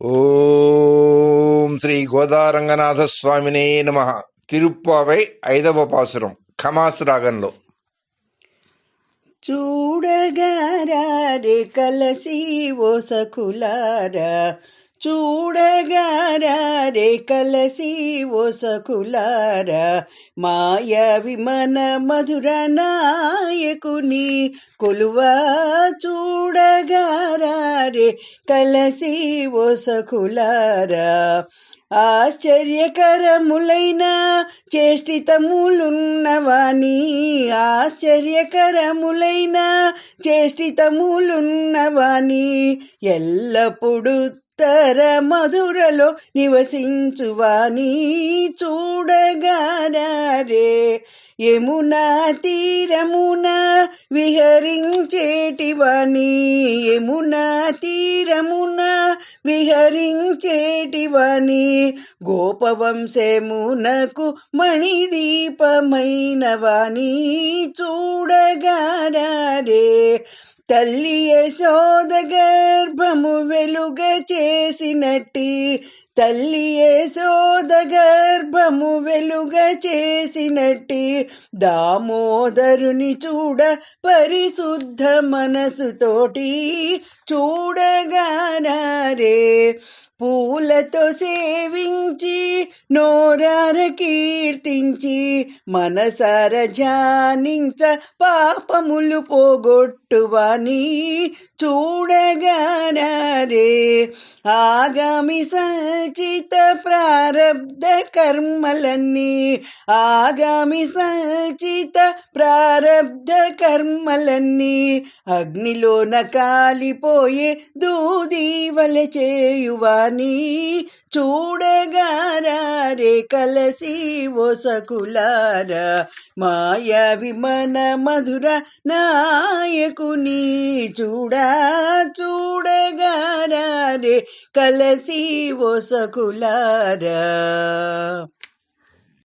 ఓం శ్రీ గోదారంగనాథ స్వామినే నమ. తిరుప్పావై ఐదవ పాసురం ఖమాస్ రాగంలో చూడగారే కలసి ఓ సఖులారా చూడగారే కలసి ఓ సఖులారా మాయ విమన మధుర నాయకుని కొలువా చూ చూడగారే కలసి ఓ సఖులారా ఆశ్చర్యకరములైన చేష్టితములున్నవాని ఆశ్చర్యకరములైన చేష్టితములున్నవాని ఎల్లప్పుడూ ఉత్తర మధురలో నివసించువాని చూడగారే యమునా తీరమున విహరించేటివాని యమునా తీరమున విహరించేటివాని గోపవంశమునకు మణిదీపమైన వాణి చూడగారే తల్లియ సోదగర్భము వెలుగ చేసినట్టి. తల్లియే సోదగర్భము వెలుగ చేసినట్టి. దామోదరుని చూడ పరిశుద్ధ మనసుతోటి చూడగారే పూలతో సేవించి నోరార కీర్తించి మనసార ధ్యానించ పాపములు పోగొట్టువని చూడగారే ఆగామి సంచిత ప్రారబ్ధ కర్మలన్నీ ఆగామి సంచిత ప్రారబ్ధ కర్మలన్నీ అగ్నిలోన కాలిపోయే దూదీవల చేయువాని చూడగారా కలసి ఓ సకులారా మాయా విమన మధుర నాయకుని చూడా చూడగారే కలసి ఓ సకులారా.